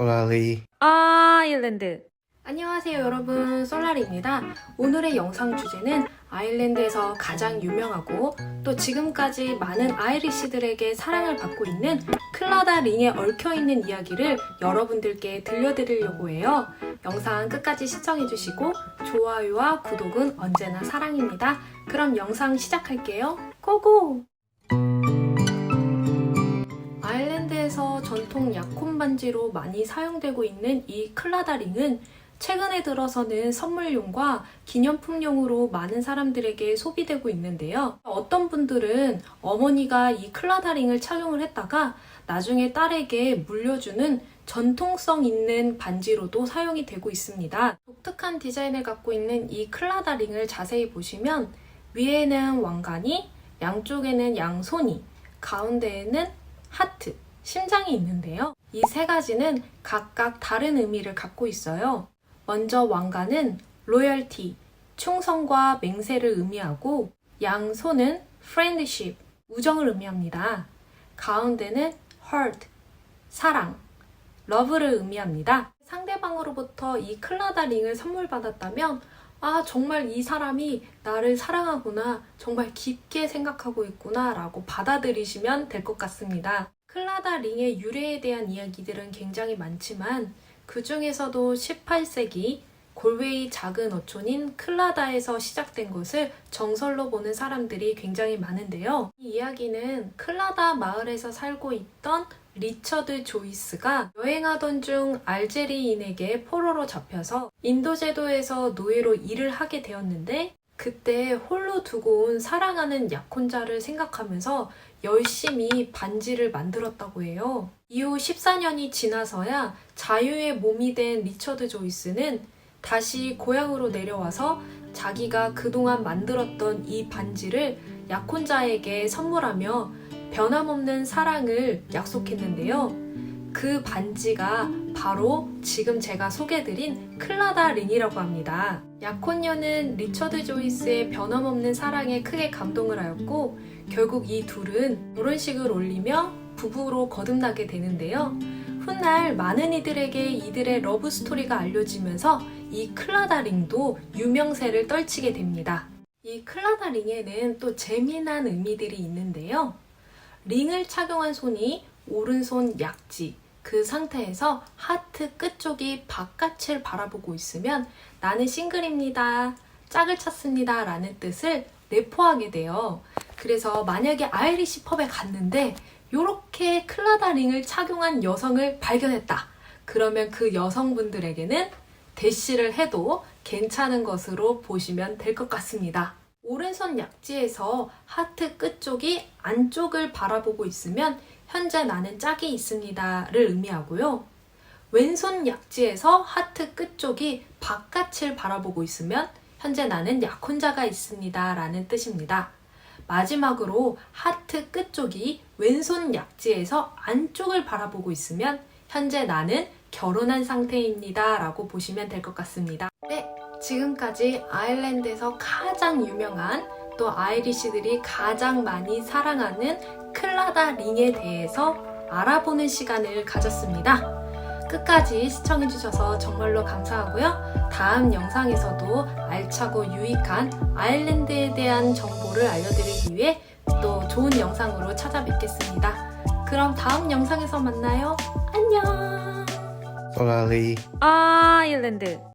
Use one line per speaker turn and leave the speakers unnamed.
올라리
아일랜드.
안녕하세요 여러분. 솔라리입니다. 오늘의 영상 주제는 아일랜드에서 가장 유명하고 또 지금까지 많은 아이리시들에게 사랑을 받고 있는 클라다 링에 얽혀있는 이야기를 여러분들께 들려드리려고 해요. 영상 끝까지 시청해주시고 좋아요와 구독은 언제나 사랑입니다. 그럼 영상 시작할게요. 고고! 아일랜드에서 전통 약혼 반지로 많이 사용되고 있는 이 클라다 링은 최근에 들어서는 선물용과 기념품용으로 많은 사람들에게 소비되고 있는데요. 어떤 분들은 어머니가 이 클라다 링을 착용을 했다가 나중에 딸에게 물려주는 전통성 있는 반지로도 사용이 되고 있습니다. 독특한 디자인을 갖고 있는 이 클라다 링을 자세히 보시면 위에는 왕관이, 양쪽에는 양손이, 가운데에는 하트, 심장이 있는데요. 이 세 가지는 각각 다른 의미를 갖고 있어요. 먼저 왕관은 로열티, 충성과 맹세를 의미하고 양손은 friendship, 우정을 의미합니다. 가운데는 heart, 사랑, love를 의미합니다. 상대방으로부터 이 클라다 링을 선물 받았다면 아, 정말 이 사람이 나를 사랑하구나, 정말 깊게 생각하고 있구나, 라고 받아들이시면 될 것 같습니다. 클라다 링의 유래에 대한 이야기들은 굉장히 많지만, 그 중에서도 18세기 골웨이 작은 어촌인 클라다에서 시작된 것을 정설로 보는 사람들이 굉장히 많은데요. 이 이야기는 클라다 마을에서 살고 있던 리처드 조이스가 여행하던 중 알제리인에게 포로로 잡혀서 인도 제도에서 노예로 일을 하게 되었는데 그때 홀로 두고 온 사랑하는 약혼자를 생각하면서 열심히 반지를 만들었다고 해요. 이후 14년이 지나서야 자유의 몸이 된 리처드 조이스는 다시 고향으로 내려와서 자기가 그동안 만들었던 이 반지를 약혼자에게 선물하며 변함없는 사랑을 약속했는데요. 그 반지가 바로 지금 제가 소개드린 클라다 링이라고 합니다. 약혼녀는 리처드 조이스의 변함없는 사랑에 크게 감동을 하였고 결국 이 둘은 결혼식을 올리며 부부로 거듭나게 되는데요. 훗날 많은 이들에게 이들의 러브 스토리가 알려지면서 이 클라다 링도 유명세를 떨치게 됩니다. 이 클라다 링에는 또 재미난 의미들이 있는데요. 링을 착용한 손이 오른손 약지, 그 상태에서 하트 끝쪽이 바깥을 바라보고 있으면 나는 싱글입니다. 짝을 찾습니다. 라는 뜻을 내포하게 돼요. 그래서 만약에 아이리시 펍에 갔는데 이렇게 클라다 링을 착용한 여성을 발견했다. 그러면 그 여성분들에게는 대시를 해도 괜찮은 것으로 보시면 될 것 같습니다. 오른손 약지에서 하트 끝쪽이 안쪽을 바라보고 있으면 현재 나는 짝이 있습니다를 의미하고요. 왼손 약지에서 하트 끝쪽이 바깥을 바라보고 있으면 현재 나는 약혼자가 있습니다 라는 뜻입니다. 마지막으로 하트 끝쪽이 왼손 약지에서 안쪽을 바라보고 있으면 현재 나는 결혼한 상태입니다 라고 보시면 될 것 같습니다. 네, 지금까지 아일랜드에서 가장 유명한 또 아이리시들이 가장 많이 사랑하는 클라다 링에 대해서 알아보는 시간을 가졌습니다. 끝까지 시청해주셔서 정말로 감사하고요. 다음 영상에서도 알차고 유익한 아일랜드에 대한 정보를 알려드리기 위해 또 좋은 영상으로 찾아뵙겠습니다. 그럼 다음 영상에서 만나요. 안녕!
아일랜드